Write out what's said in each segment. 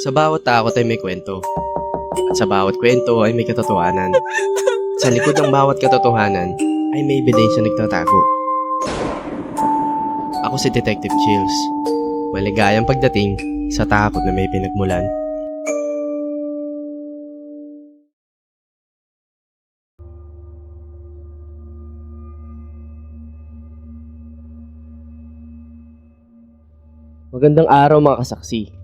Sa bawat takot ay may kwento. At sa bawat kwento ay may katotohanan. Sa likod ng bawat katotohanan ay may ebidensya nagtatago. Ako si Detective Chills. Maligayang pagdating sa takot na may pinagmulan. Magandang araw mga kasaksi.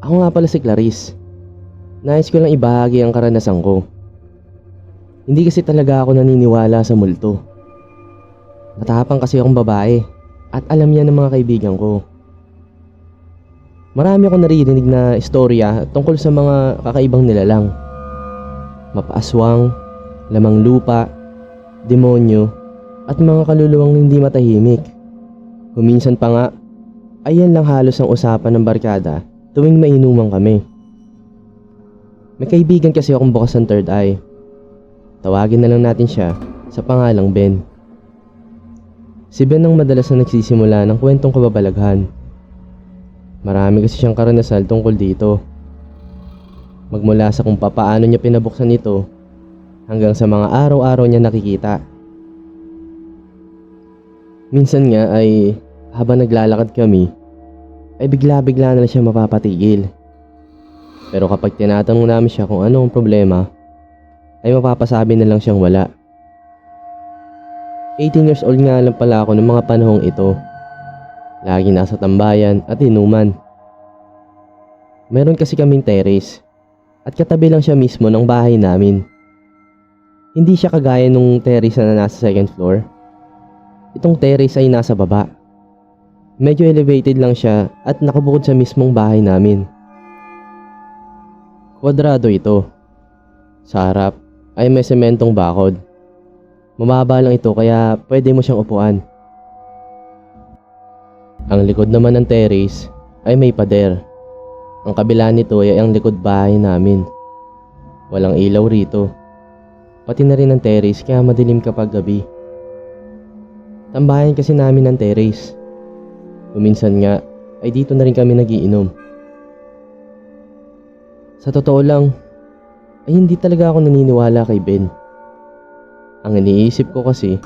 Ako nga pala si Clarice. Nais ko lang ibahagi ang karanasan ko. Hindi kasi talaga ako naniniwala sa multo. Matapang kasi akong babae at alam niya ng mga kaibigan ko. Marami akong naririnig na istorya tungkol sa mga kakaibang nilalang. Mapaaswang, lamang lupa, demonyo, at mga kaluluwang hindi matahimik. Kuminsan pa nga, ayan lang halos ang usapan ng barkada tuwing mainuman kami. May kaibigan kasi akong bukas ng third eye. Tawagin na lang natin siya sa pangalang Ben. Si Ben ang madalas na nagsisimula ng kwentong kababalaghan. Marami kasi siyang karanasan tungkol dito. Magmula sa kung papaano niya pinabuksan ito hanggang sa mga araw-araw niya nakikita. Minsan nga ay habang naglalakad kami ay bigla-bigla na lang siya mapapatigil. Pero kapag tinatanong namin siya kung ano ang problema, ay mapapasabi na lang siyang wala. 18 years old nga lang pala ako ng mga panahong ito. Lagi nasa tambayan at inuman. Meron kasi kaming terrace at katabi lang siya mismo ng bahay namin. Hindi siya kagaya nung terrace na nasa second floor. Itong terrace ay nasa baba. Medyo elevated lang siya at nakabukod sa mismong bahay namin. Kwadrado ito. Sa harap ay may sementong bakod. Mababa lang ito kaya pwede mo siyang upuan. Ang likod naman ng terrace ay may pader. Ang kabila nito ay ang likod bahay namin. Walang ilaw rito. Pati na rin ang terrace kaya madilim kapag gabi. Tambayan kasi namin ang terrace. Kuminsan nga ay dito na rin kami nagiinom. Sa totoo lang, ay hindi talaga ako naniniwala kay Ben. Ang iniisip ko kasi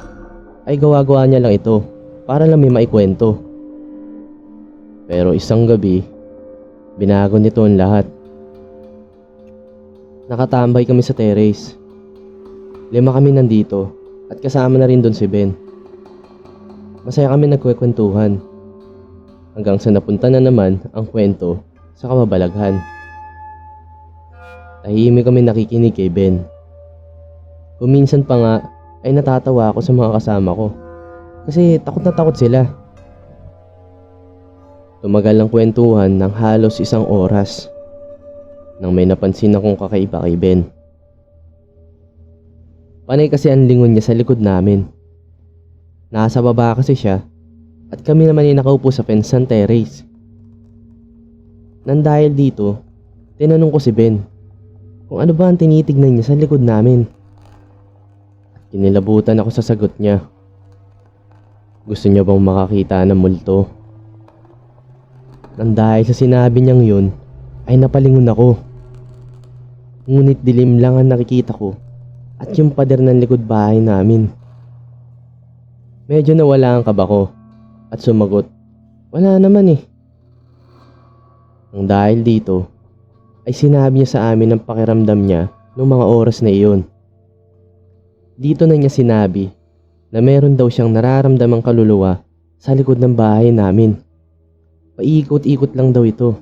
ay gawa-gawa niya lang ito para lang may maikwento. Pero isang gabi, binago nito ang lahat. Nakatambay kami sa terrace. Lima kami nandito at kasama na rin doon si Ben. Masaya kami nagkwekwentuhan hanggang sa napunta na naman ang kwento sa kababalaghan. Tahimik kami nakikinig kay Ben. Kuminsan pa nga ay natatawa ako sa mga kasama ko kasi takot na takot sila. Tumagal ang kwentuhan ng halos isang oras nang may napansin akong kakaiba kay Ben. Panay kasi ang lingon niya sa likod namin. Nasa baba kasi siya at kami naman ay nakaupo sa fence ng terrace. Nang dahil dito, tinanong ko si Ben kung ano ba ang tinitignan niya sa likod namin. At kinilabutan ako sa sagot niya. Gusto niya bang makakita ng multo? Nang dahil sa sinabi niyang yun, ay napalingon ako. Ngunit dilim lang ang nakikita ko at yung pader ng likod bahay namin. Medyo nawala ang kaba ko at sumagot, wala naman eh. Nang dahil dito, ay sinabi niya sa amin ang pakiramdam niya noong mga oras na iyon. Dito na niya sinabi na meron daw siyang nararamdamang kaluluwa sa likod ng bahay namin. Paikot-ikot lang daw ito.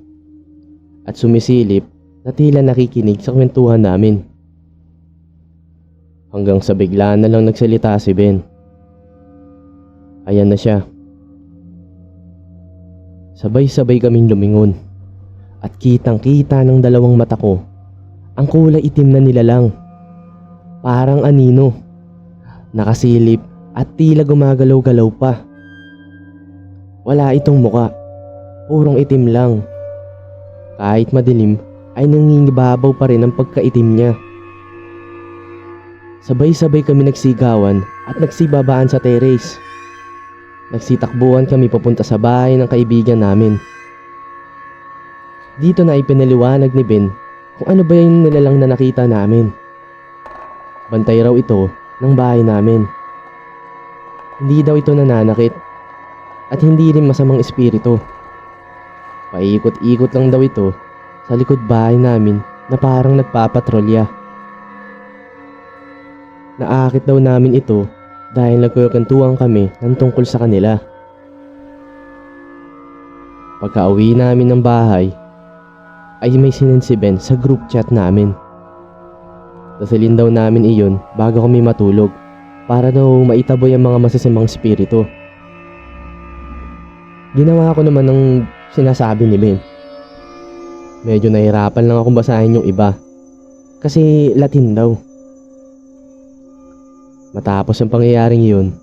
At sumisilip na tila nakikinig sa kwentuhan namin. Hanggang sa bigla na lang nagsalita si Ben. Ayan na siya. Sabay-sabay kaming lumingon at kitang-kita ng dalawang mata ko ang kulay itim na nilalang. Parang anino. Nakasilip at tila gumagalaw-galaw pa. Wala itong muka. Purong itim lang. Kahit madilim ay nangingibabaw pa rin ang pagkaitim niya. Sabay-sabay kami nagsigawan at nagsibabaan sa terrace. Nagsitakbuhan kami papunta sa bahay ng kaibigan namin. Dito na ipinaliwanag ni Ben kung ano ba yung nilalang na nakita namin. Bantay raw ito ng bahay namin. Hindi daw ito nananakit at hindi rin masamang espiritu. Paikot-ikot lang daw ito sa likod bahay namin na parang nagpapatrolya. Naakit daw namin ito dahil nagkukantuan kami ng tungkol sa kanila. Pagka uwi namin ng bahay, ay may sinend si Ben sa group chat namin. Dasalin daw namin iyon bago kami matulog para daw maitaboy ang mga masasamang spirito. Ginawa ko naman ng sinasabi ni Ben. Medyo nahirapan lang akong basahin yung iba. Kasi Latin daw. Matapos ang pangyayaring yun,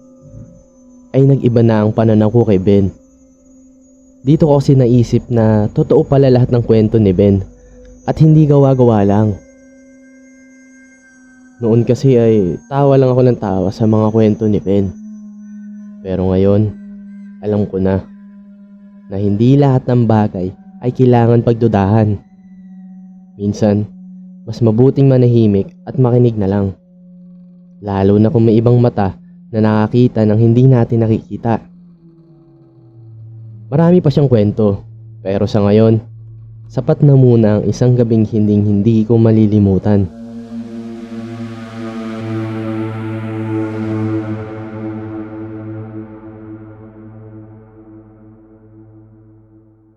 ay nag-iba na ang pananaw ko kay Ben. Dito ko kasi naisip na totoo pala lahat ng kwento ni Ben at hindi gawa-gawa lang. Noon kasi ay tawa lang ako ng tawa sa mga kwento ni Ben. Pero ngayon, alam ko na na hindi lahat ng bagay ay kailangan pagdudahan. Minsan, mas mabuting manahimik at makinig na lang. Lalo na kung may ibang mata na nakakita ng hindi natin nakikita. Marami pa siyang kwento, pero sa ngayon, sapat na muna ang isang gabing hinding hindi ko malilimutan.